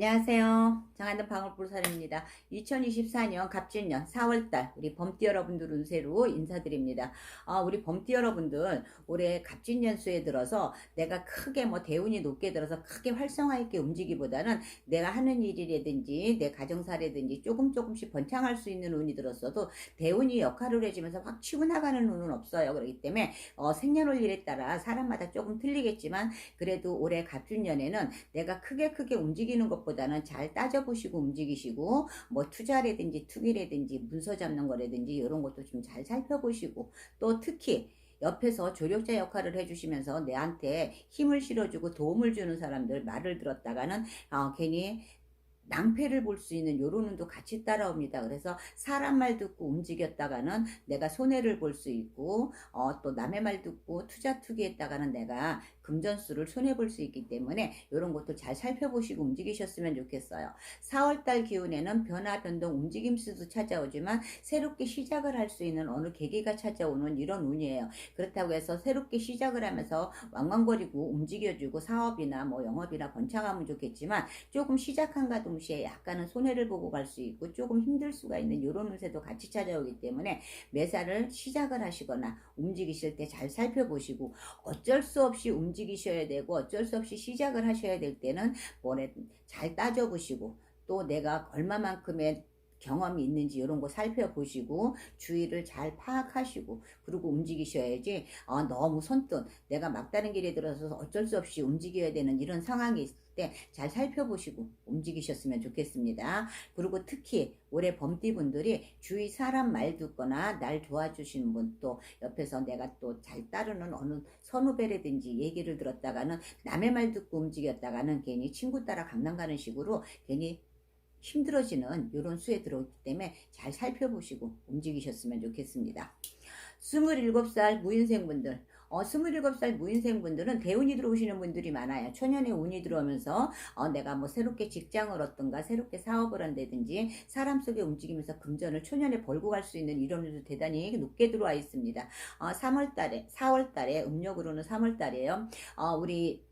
안녕하세요. 장안동 방울불사입니다. 2024년 갑진년 4월달 우리 범띠 여러분들 운세로 인사드립니다. 아, 우리 범띠 여러분들 올해 갑진년수에 들어서 내가 크게 뭐 대운이 높게 들어서 크게 활성화 있게 움직이기보다는 내가 하는 일이라든지 내 가정사라든지 조금 조금씩 번창할 수 있는 운이 들었어도 대운이 역할을 해주면서 확 치고 나가는 운은 없어요. 그렇기 때문에 어, 생년월일에 따라 사람마다 조금 틀리겠지만 그래도 올해 갑진년에는 내가 크게 크게 움직이는 것보다는 잘 따져 보시고 움직이시고 뭐 투자라든지 투기라든지 문서 잡는 거라든지 이런 것도 좀 잘 살펴보시고 또 특히 옆에서 조력자 역할을 해주시면서 내한테 힘을 실어주고 도움을 주는 사람들 말을 들었다가는 어, 괜히 낭패를 볼 수 있는 요런 운도 같이 따라옵니다. 그래서 사람 말 듣고 움직였다가는 내가 손해를 볼 수 있고 어, 또 남의 말 듣고 투자 투기했다가는 내가 금전수를 손해 볼 수 있기 때문에 이런 것도 잘 살펴보시고 움직이셨으면 좋겠어요. 4월달 기운에는 변화 변동 움직임 수도 찾아오지만 새롭게 시작을 할 수 있는 어느 계기가 찾아오는 이런 운이에요. 그렇다고 해서 새롭게 시작을 하면서 왕왕거리고 움직여주고 사업이나 뭐 영업이나 번창하면 좋겠지만 조금 시작한가 동시에 약간은 손해를 보고 갈 수 있고 조금 힘들 수가 있는 이런 운세도 같이 찾아오기 때문에 매사를 시작을 하시거나 움직이실 때 잘 살펴보시고 어쩔 수 없이 움직 이셔야 되고 어쩔 수 없이 시작을 하셔야 될 때는 뭐래 잘 따져보시고 또 내가 얼마만큼의 경험이 있는지 이런 거 살펴보시고 주의를 잘 파악하시고 그리고 움직이셔야지 어, 너무 손뜬 내가 막다른 길에 들어서 어쩔 수 없이 움직여야 되는 이런 상황이 때 잘 살펴보시고 움직이셨으면 좋겠습니다. 그리고 특히 올해 범띠분들이 주위 사람 말 듣거나 날 도와주시는 분 또 옆에서 내가 또 잘 따르는 어느 선후배라든지 얘기를 들었다가는 남의 말 듣고 움직였다가는 괜히 친구 따라 강남 가는 식으로 괜히 힘들어지는 이런 수에 들어오기 때문에 잘 살펴보시고 움직이셨으면 좋겠습니다. 27살 무인생분들 어, 27살 무인생 분들은 대운이 들어오시는 분들이 많아요. 초년에 운이 들어오면서 어, 내가 뭐 새롭게 직장을 얻든가 새롭게 사업을 한다든지 사람 속에 움직이면서 금전을 초년에 벌고 갈 수 있는 이런 일도 대단히 높게 들어와 있습니다. 어, 3월달에 4월달에 음력으로는 3월달이에요. 어, 우리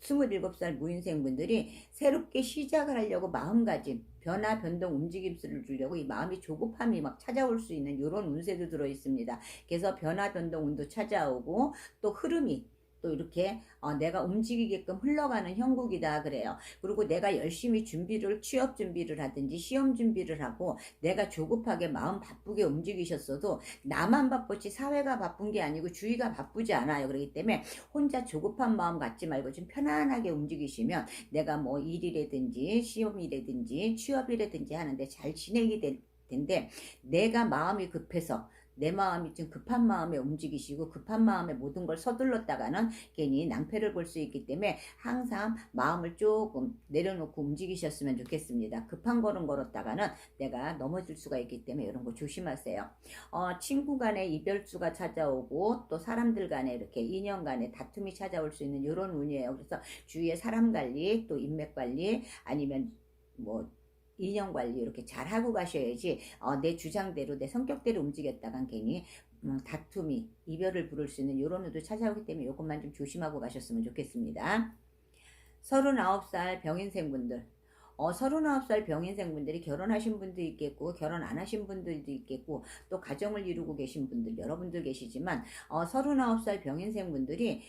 27살 무인생분들이 새롭게 시작을 하려고 마음가짐, 변화, 변동, 움직임수를 주려고 이 마음이 조급함이 막 찾아올 수 있는 이런 운세도 들어 있습니다. 그래서 변화, 변동 운도 찾아오고 또 흐름이 또 이렇게 어, 내가 움직이게끔 흘러가는 형국이다 그래요. 그리고 내가 열심히 준비를 취업 준비를 하든지 시험 준비를 하고 내가 조급하게 마음 바쁘게 움직이셨어도 나만 바쁘지 사회가 바쁜 게 아니고 주위가 바쁘지 않아요. 그렇기 때문에 혼자 조급한 마음 갖지 말고 좀 편안하게 움직이시면 내가 뭐 일이라든지 시험이라든지 취업이라든지 하는데 잘 진행이 될 텐데 내가 마음이 급해서 내 마음이 좀 급한 마음에 움직이시고 급한 마음에 모든 걸 서둘렀다가는 괜히 낭패를 볼 수 있기 때문에 항상 마음을 조금 내려놓고 움직이셨으면 좋겠습니다. 급한 걸음 걸었다가는 내가 넘어질 수가 있기 때문에 이런 거 조심하세요. 어, 친구 간에 이별수가 찾아오고 또 사람들 간에 이렇게 인연 간에 다툼이 찾아올 수 있는 이런 운이에요. 그래서 주위에 사람 관리 또 인맥 관리 아니면 뭐 인연 관리 이렇게 잘 하고 가셔야지 어, 내 주장대로 내 성격대로 움직였다간 괜히 음, 다툼이 이별을 부를 수 있는 이런 일도 찾아오기 때문에 이것만 좀 조심하고 가셨으면 좋겠습니다. 39살 병인생분들 어, 39살 병인생분들이 결혼하신 분도 있겠고, 결혼 안 하신 분들도 있겠고, 또 가정을 이루고 계신 분들, 여러분들 계시지만, 어, 39살 병인생분들이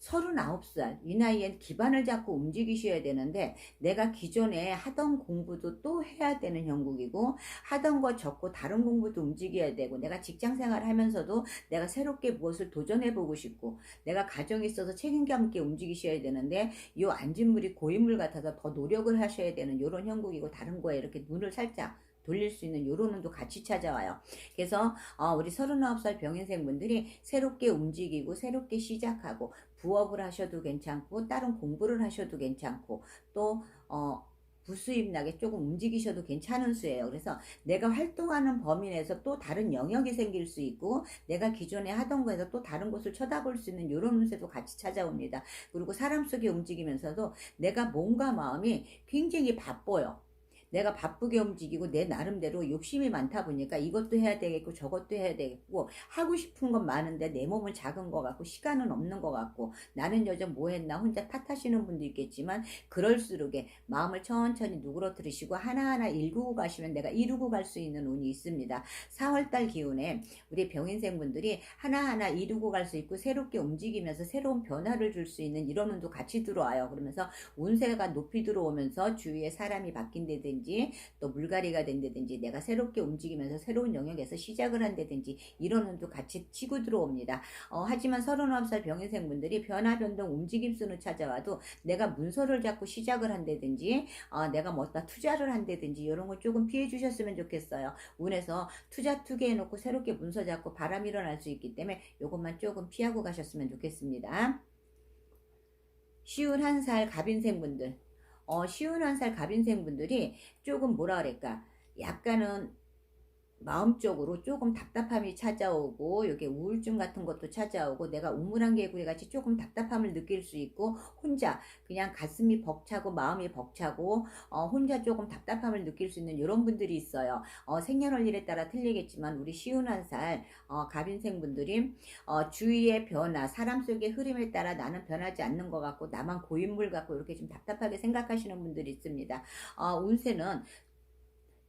39살 이 나이엔 기반을 잡고 움직이셔야 되는데 내가 기존에 하던 공부도 또 해야 되는 형국이고 하던 거 적고 다른 공부도 움직여야 되고 내가 직장 생활 하면서도 내가 새롭게 무엇을 도전해 보고 싶고 내가 가정에 있어서 책임감 있게 움직이셔야 되는데 이 안진물이 고인물 같아서 더 노력을 하셔야 되는 이런 형국이고 다른 거에 이렇게 눈을 살짝 돌릴 수 있는 요런 운도 같이 찾아와요. 그래서 어, 우리 39살 병인생분들이 새롭게 움직이고 새롭게 시작하고 부업을 하셔도 괜찮고 다른 공부를 하셔도 괜찮고 또 어, 부수입 나게 조금 움직이셔도 괜찮은 수예요. 그래서 내가 활동하는 범위 내에서 또 다른 영역이 생길 수 있고 내가 기존에 하던 거에서 또 다른 곳을 쳐다볼 수 있는 이런 운세도 같이 찾아옵니다. 그리고 사람 속에 움직이면서도 내가 몸과 마음이 굉장히 바빠요. 내가 바쁘게 움직이고 내 나름대로 욕심이 많다 보니까 이것도 해야 되겠고 저것도 해야 되겠고 하고 싶은 건 많은데 내 몸은 작은 것 같고 시간은 없는 것 같고 나는 여전 뭐 했나 혼자 탓하시는 분도 있겠지만 그럴수록에 마음을 천천히 누그러뜨리시고 하나하나 일구고 가시면 내가 이루고 갈 수 있는 운이 있습니다. 4월달 기운에 우리 병인생분들이 하나하나 이루고 갈 수 있고 새롭게 움직이면서 새로운 변화를 줄 수 있는 이런 운도 같이 들어와요. 그러면서 운세가 높이 들어오면서 주위에 사람이 바뀐 다든지 또 물갈이가 된다든지 내가 새롭게 움직이면서 새로운 영역에서 시작을 한다든지 이런 운도 같이 치고 들어옵니다. 어, 하지만 39살 병인생분들이 변화, 변동, 움직임 수는 찾아와도 내가 문서를 잡고 시작을 한다든지 어, 내가 뭐다 투자를 한다든지 이런 걸 조금 피해 주셨으면 좋겠어요. 운에서 투자 투기해 놓고 새롭게 문서 잡고 바람이 일어날 수 있기 때문에 이것만 조금 피하고 가셨으면 좋겠습니다. 쉬운 한 살 갑인생분들 어, 쉬운 한살 갑인생 분들이 조금 뭐라 그럴까? 약간은 마음적으로 조금 답답함이 찾아오고 이게 우울증 같은 것도 찾아오고 내가 우물한 개구리 같이 조금 답답함을 느낄 수 있고 혼자 그냥 가슴이 벅차고 마음이 벅차고 어, 혼자 조금 답답함을 느낄 수 있는 이런 분들이 있어요. 어, 생년월일에 따라 틀리겠지만 우리 쉬운 한살 어, 갑인생 분들이 어, 주위의 변화 사람 속의 흐름에 따라 나는 변하지 않는 것 같고 나만 고인물 같고 이렇게 좀 답답하게 생각하시는 분들이 있습니다. 어, 운세는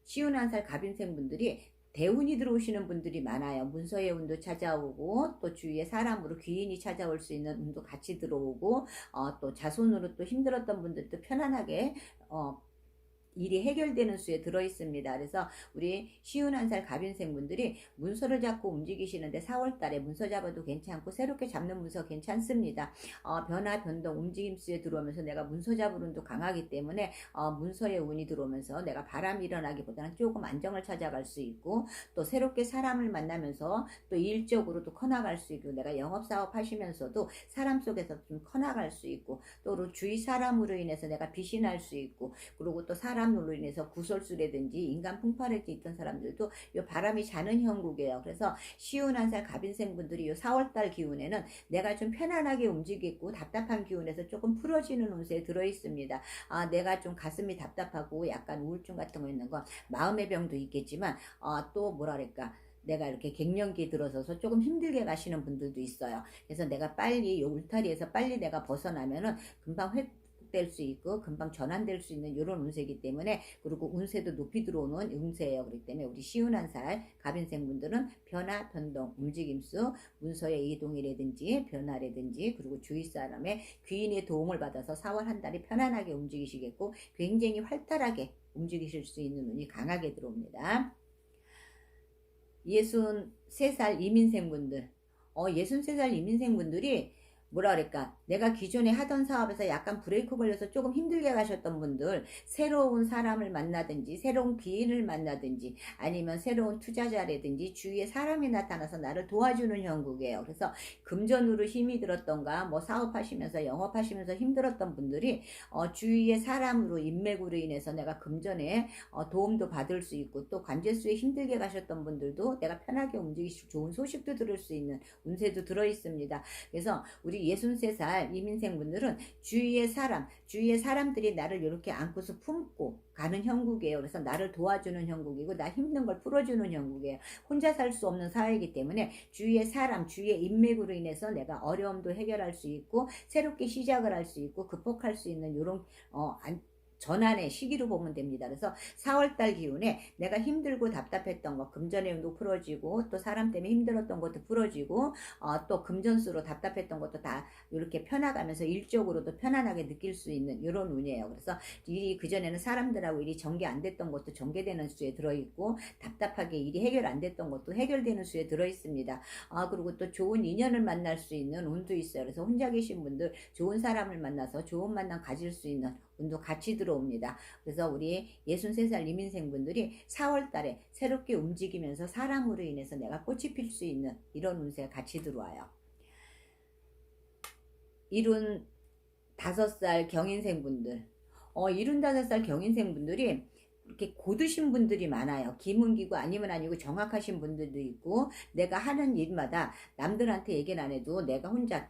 쉬운 한살 갑인생 분들이 대운이 들어오시는 분들이 많아요. 문서의 운도 찾아오고 또 주위에 사람으로 귀인이 찾아올 수 있는 운도 같이 들어오고 어, 또 자손으로 또 힘들었던 분들도 편안하게 어, 일이 해결되는 수에 들어 있습니다. 그래서 우리 쉬운 한살 갑인생분들이 문서를 잡고 움직이시는데 4월 달에 문서 잡아도 괜찮고 새롭게 잡는 문서 괜찮습니다. 어, 변화, 변동, 움직임 수에 들어오면서 내가 문서 잡을 운도 강하기 때문에 어, 문서의 운이 들어오면서 내가 바람이 일어나기보다는 조금 안정을 찾아갈 수 있고 또 새롭게 사람을 만나면서 또 일적으로도 커나갈 수 있고 내가 영업사업 하시면서도 사람 속에서 좀 커나갈 수 있고 또 주위 사람으로 인해서 내가 빛이 날 수 있고 그리고 또 사람 으로 인해서 구설수라든지 인간 풍파를 있던 사람들도 요 바람이 자는 형국이에요. 그래서 쉬운 한살 갑인생 분들이 요 4월달 기운에는 내가 좀 편안하게 움직이고 답답한 기운에서 조금 풀어지는 운세에 들어 있습니다. 아, 내가 좀 가슴이 답답하고 약간 우울증 같은 거 있는 건 마음의 병도 있겠지만 아, 또 뭐랄까 내가 이렇게 갱년기 들어서서 조금 힘들게 가시는 분들도 있어요. 그래서 내가 빨리 이 울타리에서 빨리 내가 벗어나면은 금방 회, 회복될 수 있고 금방 전환될 수 있는 이런 운세이기 때문에 그리고 운세도 높이 들어오는 운세예요. 그렇기 때문에 우리 쉬운 한 살 갑인생 분들은 변화, 변동, 움직임수, 문서의 이동이라든지 변화라든지 그리고 주위 사람의 귀인의 도움을 받아서 4월 한 달이 편안하게 움직이시겠고 굉장히 활달하게 움직이실 수 있는 운이 강하게 들어옵니다. 63살 이민생분들 어, 63살 이민생분들이 뭐라 그럴까 내가 기존에 하던 사업에서 약간 브레이크 걸려서 조금 힘들게 가셨던 분들 새로운 사람을 만나든지 새로운 기인을 만나든지 아니면 새로운 투자자라든지 주위에 사람이 나타나서 나를 도와주는 형국이에요. 그래서 금전으로 힘이 들었던가 뭐 사업하시면서 영업하시면서 힘들었던 분들이 어, 주위의 사람으로 인맥으로 인해서 내가 금전에 어, 도움도 받을 수 있고 또 관제수에 힘들게 가셨던 분들도 내가 편하게 움직이실 좋은 소식도 들을 수 있는 운세도 들어 있습니다. 그래서 우리 63살 이민생 분들은 주위의 사람, 주위의 사람들이 나를 이렇게 안고서 품고 가는 형국이에요. 그래서 나를 도와주는 형국이고 나 힘든 걸 풀어주는 형국이에요. 혼자 살 수 없는 사회이기 때문에 주위의 사람, 주위의 인맥으로 인해서 내가 어려움도 해결할 수 있고 새롭게 시작을 할 수 있고 극복할 수 있는 이런 어, 전환의 시기로 보면 됩니다. 그래서 4월달 기운에 내가 힘들고 답답했던 거 금전의 운도 풀어지고 또 사람 때문에 힘들었던 것도 풀어지고 어, 또 금전수로 답답했던 것도 다 이렇게 편해가면서 일적으로도 편안하게 느낄 수 있는 이런 운이에요. 그래서 일이 그전에는 사람들하고 일이 전개 안 됐던 것도 전개되는 수에 들어있고 답답하게 일이 해결 안 됐던 것도 해결되는 수에 들어있습니다. 아 그리고 또 좋은 인연을 만날 수 있는 운도 있어요. 그래서 혼자 계신 분들 좋은 사람을 만나서 좋은 만남 가질 수 있는 운도 같이 들어옵니다. 그래서 우리 63살 이민생분들이 4월 달에 새롭게 움직이면서 사람으로 인해서 내가 꽃이 필 수 있는 이런 운세가 같이 들어와요. 이룬 5살 경인생분들 어, 이룬 5살 경인생분들이 이렇게 고드신 분들이 많아요. 기문기고 아니면 아니고 정확하신 분들도 있고 내가 하는 일마다 남들한테 얘기는 안 해도 내가 혼자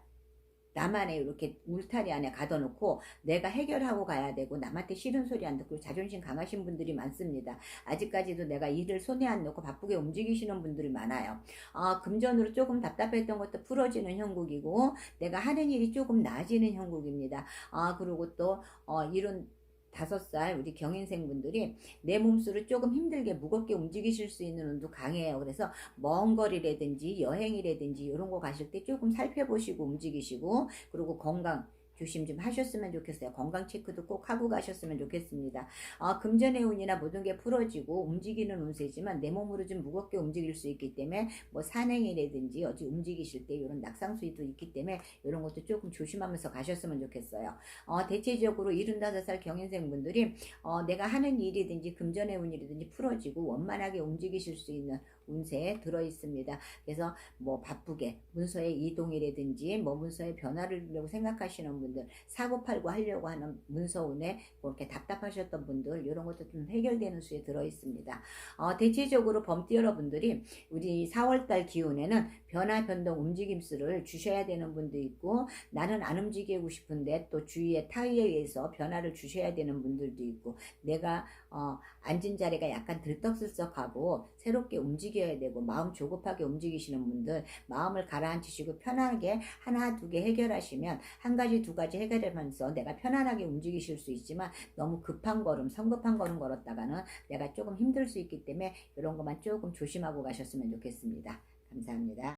나만의 이렇게 울타리 안에 가둬놓고 내가 해결하고 가야 되고 남한테 싫은 소리 안 듣고 자존심 강하신 분들이 많습니다. 아직까지도 내가 일을 손에 안 놓고 바쁘게 움직이시는 분들이 많아요. 아, 금전으로 조금 답답했던 것도 풀어지는 형국이고 내가 하는 일이 조금 나아지는 형국입니다. 아, 그리고 또 어, 이런 다섯 살 우리 경인생분들이 내 몸수를 조금 힘들게 무겁게 움직이실 수 있는 운도 강해요. 그래서 먼 거리라든지 여행이라든지 이런 거 가실 때 조금 살펴보시고 움직이시고 그리고 건강 조심 좀 하셨으면 좋겠어요. 건강 체크도 꼭 하고 가셨으면 좋겠습니다. 아, 금전의 운이나 모든 게 풀어지고 움직이는 운세지만 내 몸으로 좀 무겁게 움직일 수 있기 때문에 뭐 산행이라든지 어디 움직이실 때 이런 낙상 수위도 있기 때문에 이런 것도 조금 조심하면서 가셨으면 좋겠어요. 어, 대체적으로 75살 경인생 분들이 어, 내가 하는 일이든지 금전의 운이라든지 풀어지고 원만하게 움직이실 수 있는 운세에 들어 있습니다. 그래서 뭐 바쁘게 문서의 이동이라든지 뭐 문서의 변화를 주려고 생각하시는 분들 사고 팔고 하려고 하는 문서운에 뭐 이렇게 답답하셨던 분들 이런 것도 좀 해결되는 수에 들어 있습니다. 어, 대체적으로 범띠 여러분들이 우리 4월달 기운에는 변화 변동 움직임 수를 주셔야 되는 분도 있고 나는 안 움직이고 싶은데 또 주위의 타의에 의해서 변화를 주셔야 되는 분들도 있고 내가 어, 앉은 자리가 약간 들떡들떡하고 새롭게 움직여야 되고 마음 조급하게 움직이시는 분들 마음을 가라앉히시고 편하게 하나 두 개 해결하시면 한 가지 두 가지 해결하면서 내가 편안하게 움직이실 수 있지만 너무 급한 걸음 성급한 걸음 걸었다가는 내가 조금 힘들 수 있기 때문에 이런 것만 조금 조심하고 가셨으면 좋겠습니다. 감사합니다.